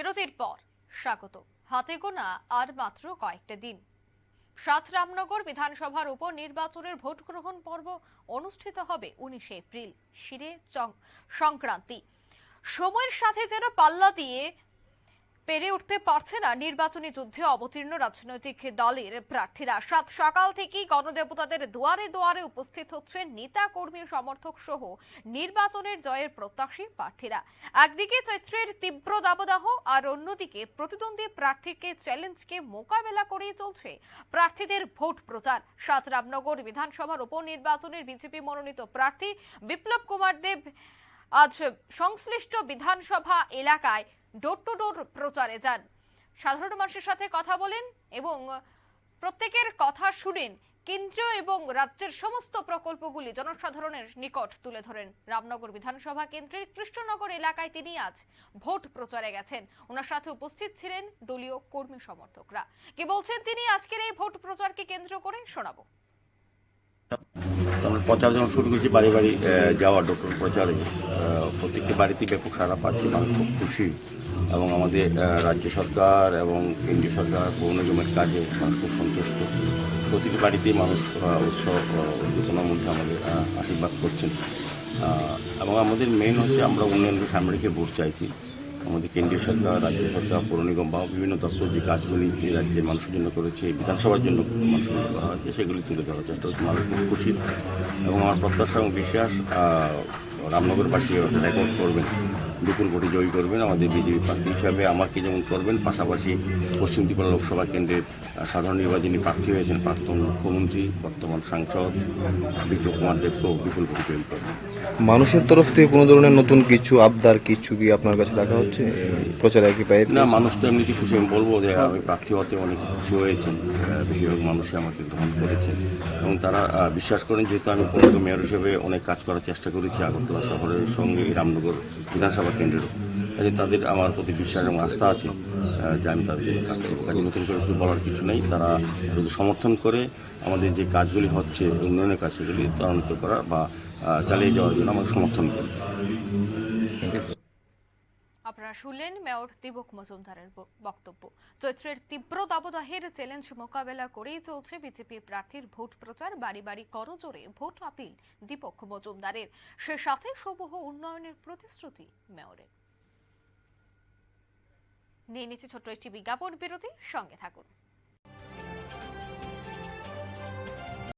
বিরতির পর, স্বাগত। হাতে গোনা আর মাত্র কয়েকটা দিন। সাত রামনগর বিধানসভার উপর নির্বাচনের ভোট গ্রহণ পর্ব অনুষ্ঠিত হবে উনিশে এপ্রিল, শিরে সংক্রান্তি। সময়ের সাথে যেন পাল্লা দিয়ে পেরে উঠতে পারছে না নির্বাচনী যুদ্ধে অবতীর্ণ রাজনৈতিক দলের প্রার্থীরা। সাত সকাল থেকেই গণদেবতাদের দুয়ারে দুয়ারে উপস্থিত হচ্ছেন নেতা, কর্মী, সমর্থক সহ নির্বাচনের জয়ের প্রত্যাশী প্রার্থীরা। একদিকে চৈত্রের তীব্র দাবদাহ, আর অন্যদিকে প্রতিদ্বন্দ্বী প্রার্থীকে চ্যালেঞ্জকে মোকাবেলা করেই চলছে প্রার্থীদের ভোট প্রচার। সাত রামনগর বিধানসভার উপনির্বাচনের বিজেপি মনোনীত প্রার্থী বিপ্লব কুমার দেব আজ সংশ্লিষ্ট বিধানসভা এলাকায় ডোর টু ডোর প্রচারে যান। সাধারণ মানুষের সাথে কথা বলেন এবং প্রত্যেকের কথা শুনেন। কেন্দ্রীয় এবং রাজ্যের সমস্ত প্রকল্পগুলি জনসাধারণের নিকট তুলে ধরেন। রামনগর বিধানসভা কেন্দ্রের কৃষ্ণনগর এলাকায় তিনি আজ ভোট প্রচারে গেছেন। ওনার সাথে উপস্থিত ছিলেন দলীয় কর্মী সমর্থকরা। কি বলছেন তিনি? আজকের এই ভোট প্রচারকে কেন্দ্র করে শোনাবো। প্রচার যখন শুরু করেছি বাড়ি বাড়ি যাওয়া ডক্টর প্রচারে প্রত্যেকটি বাড়িতে ব্যাপক সারা পাচ্ছি মানুষ খুব খুশি। এবং আমাদের রাজ্য সরকার এবং কেন্দ্রীয় সরকার পৌর নিগমের কাজে মানুষ খুব সন্তুষ্ট। প্রতিটি বাড়িতেই মানুষ উৎসব আহ, উদ্দীপনার মধ্যে আমাদের আশীর্বাদ করছেন। এবং আমাদের মেন হচ্ছে আমরা উন্নয়নকে সামনে রেখে ভোট চাইছি। আমাদের কেন্দ্রীয় সরকার, রাজ্য সরকার, পৌর নিগম বা বিভিন্ন দপ্তর যে কাজগুলি এই রাজ্যের মানুষের জন্য করেছে, বিধানসভার জন্য মানুষের জন্য করা হয়েছে, সেগুলি তুলে ধরার চেষ্টা হচ্ছে। মানুষ খুব খুশি এবং আমার প্রত্যাশা এবং বিশ্বাস রামনগরবাসী রেকর্ড করবেন। বিপুল ভোটে জয়ী করবেন আমাদের বিজেপি প্রার্থী হিসাবে। আমাকে যেমন করবেন পাশাপাশি পশ্চিম ত্রিপুরা লোকসভা কেন্দ্রের সাধারণ নির্বাচনী প্রার্থী হয়েছেন প্রাক্তন মুখ্যমন্ত্রী বর্তমান সাংসদ বিপ্লব কুমার দেবকেও বিপুল ভোটে জয়ী করবেন। মানুষের তরফ থেকে কোনো ধরনের নতুন কিছু আবদার কিছু কি আপনার কাছে রাখা হচ্ছে? প্রচারে কি পাই না মানুষ তো এমনিতে খুশি আমি বলব যে আমি প্রার্থী হতে অনেক খুশি হয়েছেন বেশিরভাগ মানুষই আমাকে গ্রহণ করেছেন। এবং তারা বিশ্বাস করেন যেহেতু আমি মেয়র হিসেবে অনেক কাজ করার চেষ্টা করেছি আগরতলা শহরের সঙ্গে রামনগর বিধানসভা কেন্দ্রেরও কাজে তাদের আমার প্রতি বিশ্বাস এবং আস্থা আছে যে আমি তাদের কাজ কাজে নতুন করে বলার কিছু নেই। তারা যদি সমর্থন করে আমাদের যে কাজগুলি হচ্ছে, উন্নয়নের কাজ সেগুলি ত্বরান্বিত করা বা চালিয়ে যাওয়ার জন্য আমাকে সমর্থন করে আপনারা শুনলেন মেয়র দীপক মজুমদারের বক্তব্য। চৈত্রের তীব্র দাবদাহের চ্যালেঞ্জ মোকাবেলা করেই চলছে বিজেপি প্রার্থীর ভোট প্রচার, বাড়ি বাড়ি করজোরে ভোট আপিল দীপক মজুমদারের। সে সাথে সমূহ উন্নয়নের প্রতিশ্রুতি মেয়রের। নিয়ে নিচ্ছে ছোট্ট একটি বিজ্ঞাপন বিরতি, সঙ্গে থাকুন।